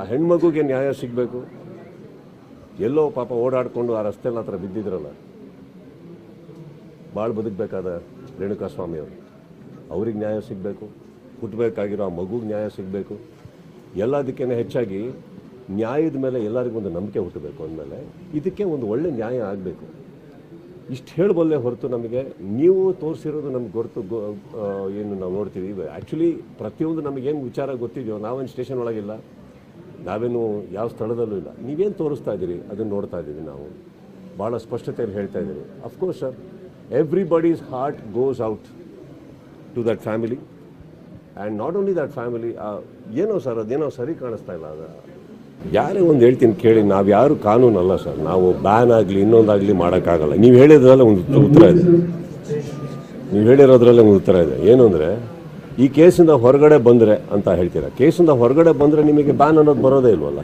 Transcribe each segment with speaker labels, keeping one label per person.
Speaker 1: ಆ ಹೆಣ್ಮಗುಗೆ ನ್ಯಾಯ ಸಿಗಬೇಕು. ಎಲ್ಲೋ ಪಾಪ ಓಡಾಡಿಕೊಂಡು ಆ ರಸ್ತೆಲ್ಲ ಹತ್ರ ಬಿದ್ದಿದ್ರಲ್ಲ ಭಾಳ ಬದುಕಬೇಕಾದ ರೇಣುಕಾಸ್ವಾಮಿ ಅವರು ಅವ್ರಿಗೆ ನ್ಯಾಯ ಸಿಗಬೇಕು ಹುಟ್ಟಬೇಕಾಗಿರೋ ಆ ಮಗುಗೆ ನ್ಯಾಯ ಸಿಗಬೇಕು. ಎಲ್ಲದಕ್ಕೇನೆ ಹೆಚ್ಚಾಗಿ ನ್ಯಾಯದ ಮೇಲೆ ಎಲ್ಲರಿಗೂ ಒಂದು ನಂಬಿಕೆ ಹುಟ್ಟಬೇಕು ಅಂದಮೇಲೆ ಇದಕ್ಕೆ ಒಂದು ಒಳ್ಳೆ ನ್ಯಾಯ ಆಗಬೇಕು. ಇಷ್ಟು ಹೇಳಬಲ್ಲೆ ಹೊರತು ನಮಗೆ ನೀವು ತೋರಿಸಿರೋದು ನಮ್ಗೆ ಗೊತ್ತು ಏನು ನಾವು ನೋಡ್ತೀವಿ. ಆ್ಯಕ್ಚುಲಿ ಪ್ರತಿಯೊಂದು ನಮಗೇನು ವಿಚಾರ ಗೊತ್ತಿದೆಯೋ, ನಾವೇನು ಸ್ಟೇಷನ್ ಒಳಗಿಲ್ಲ. ನಾವೇನು ಯಾವ ಸ್ಥಳದಲ್ಲೂ ಇಲ್ಲ. ನೀವೇನು ತೋರಿಸ್ತಾ ಇದ್ದೀರಿ? ಅದನ್ನು ನೋಡ್ತಾ ಇದ್ದೀವಿ ನಾವು. ಭಾಳ ಸ್ಪಷ್ಟತೆಯಲ್ಲಿ ಹೇಳ್ತಾ ಇದ್ದೀವಿ. Of course sir everybody's heart goes out to that family and not only that family ಏನೋ ಸರ್ ಅದೇನೋ ಸರಿ ಕಾಣಿಸ್ತಾ ಇಲ್ಲ. ಅದು, ಯಾರೇ ಒಂದು ಹೇಳ್ತೀನಿ ಕೇಳಿ, ನಾವು ಯಾರು ಕಾನೂನಲ್ಲ ಸರ್ ನಾವು ಬ್ಯಾನ್ ಆಗಲಿ, ಇನ್ನೊಂದಾಗಲಿ ಮಾಡೋಕ್ಕಾಗಲ್ಲ. ನೀವು ಹೇಳಿದ್ರಲ್ಲ ಒಂದು ಉತ್ತರ ಇದೆ. ನೀವು ಹೇಳಿರೋದ್ರಲ್ಲೇ ಒಂದು ಉತ್ತರ ಇದೆ. ಏನು ಅಂದರೆ ಈ ಕೇಸಿಂದ ಹೊರಗಡೆ ಬಂದರೆ ಅಂತ ಹೇಳ್ತೀರಾ? ಕೇಸಿಂದ ಹೊರಗಡೆ ಬಂದರೆ ನಿಮಗೆ ಬ್ಯಾನ್ ಅನ್ನೋದು ಬರೋದೇ ಇಲ್ವಲ್ಲ?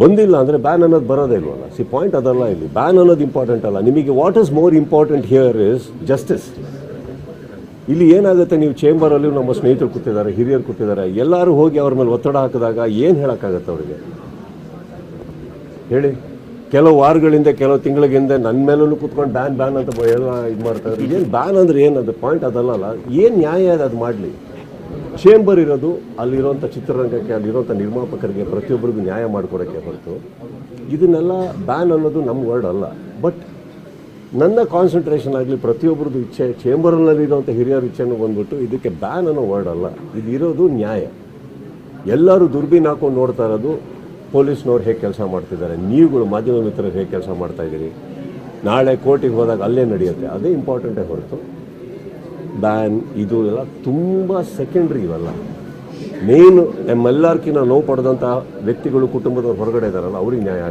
Speaker 1: ಬಂದಿಲ್ಲ ಅಂದರೆ ಬ್ಯಾನ್ ಅನ್ನೋದು ಬರೋದೇ ಇಲ್ವಲ್ಲ? ಸಿ ಪಾಯಿಂಟ್ ಅದಲ್ಲ ಇಲ್ಲಿ. ಬ್ಯಾನ್ ಅನ್ನೋದು ಇಂಪಾರ್ಟೆಂಟ್ ಅಲ್ಲ. ನಿಮಗೆ what is more important here is justice ಇಲ್ಲಿ ಏನಾಗುತ್ತೆ? ನೀವು ಚೇಂಬರಲ್ಲಿ ನಮ್ಮ ಸ್ನೇಹಿತರು ಕೂತಿದ್ದಾರೆ, ಹಿರಿಯರು ಕೂತಿದ್ದಾರೆ. ಎಲ್ಲರೂ ಹೋಗಿ ಅವ್ರ ಮೇಲೆ ಒತ್ತಡ ಹಾಕಿದಾಗ ಏನು ಹೇಳೋಕ್ಕಾಗತ್ತೆ ಅವರಿಗೆ? ಹೇಳಿ. ಕೆಲವು ವಾರಗಳಿಂದ, ಕೆಲವು ತಿಂಗಳಿಂದ ನನ್ನ ಮೇಲೂ ಕುತ್ಕೊಂಡು ಬ್ಯಾನ್ ಬ್ಯಾನ್ ಅಂತ ಎಲ್ಲ ಇದು ಮಾಡ್ತಾರೆ. ಏನು ಬ್ಯಾನ್ ಅಂದ್ರೆ ಏನು? ಅದು ಪಾಯಿಂಟ್ ಅದಲ್ಲಲ್ಲ. ಏನು ನ್ಯಾಯ ಇದೆ ಅದು ಮಾಡಲಿ. ಚೇಂಬರ್ ಇರೋದು ಅಲ್ಲಿರೋಂಥ ಚಿತ್ರರಂಗಕ್ಕೆ ಅಲ್ಲಿರೋಂಥ ನಿರ್ಮಾಪಕರಿಗೆ, ಪ್ರತಿಯೊಬ್ಬರಿಗೂ ನ್ಯಾಯ ಮಾಡಿಕೊಡೋಕ್ಕೆ ಹೊರತು ಇದನ್ನೆಲ್ಲ ಬ್ಯಾನ್ ಅನ್ನೋದು ನಮ್ಮ ವರ್ಡ್ ಅಲ್ಲ. ಬಟ್ ನನ್ನ ಕಾನ್ಸಂಟ್ರೇಷನ್ ಆಗಲಿ, ಪ್ರತಿಯೊಬ್ಬರದ್ದು ಇಚ್ಛೆ ಚೇಂಬರ್ನಲ್ಲಿರುವಂಥ ಹಿರಿಯರ ಇಚ್ಛೆನೂ ಬಂದ್ಬಿಟ್ಟು ಇದಕ್ಕೆ ಬ್ಯಾನ್ ಅನ್ನೋ ವರ್ಡ್ ಅಲ್ಲ. ಇದು ಇರೋದು ನ್ಯಾಯ. ಎಲ್ಲರೂ ದುರ್ಬೀನ್ ಹಾಕೊಂಡು ನೋಡ್ತಾ ಇರೋದು ಪೊಲೀಸ್ನವ್ರು ಹೇಗೆ ಕೆಲಸ ಮಾಡ್ತಿದ್ದಾರೆ? ನೀವುಗಳು ಮಾಧ್ಯಮ ಮಿತ್ರರು ಹೇಗೆ ಕೆಲಸ ಮಾಡ್ತಾ ಇದ್ದೀರಿ? ನಾಳೆ ಕೋರ್ಟಿಗೆ ಹೋದಾಗ ಅಲ್ಲೇ ನಡೆಯುತ್ತೆ. ಅದೇ ಇಂಪಾರ್ಟೆಂಟೇ ಹೊರತು. ಬ್ಯಾನ್ ಇದು ಎಲ್ಲ ತುಂಬ ಸೆಕೆಂಡ್ರಿ ಇವೆಲ್ಲ. ಮೇನ್ ನಮ್ಮೆಲ್ಲರ್ಕಿನ್ನ ನೋವು ಪಡೆದಂಥ ವ್ಯಕ್ತಿಗಳು ಕುಟುಂಬದವ್ರು ಹೊರಗಡೆ ಇದ್ದಾರಲ್ಲ ಅವ್ರಿಗೆ ನ್ಯಾಯ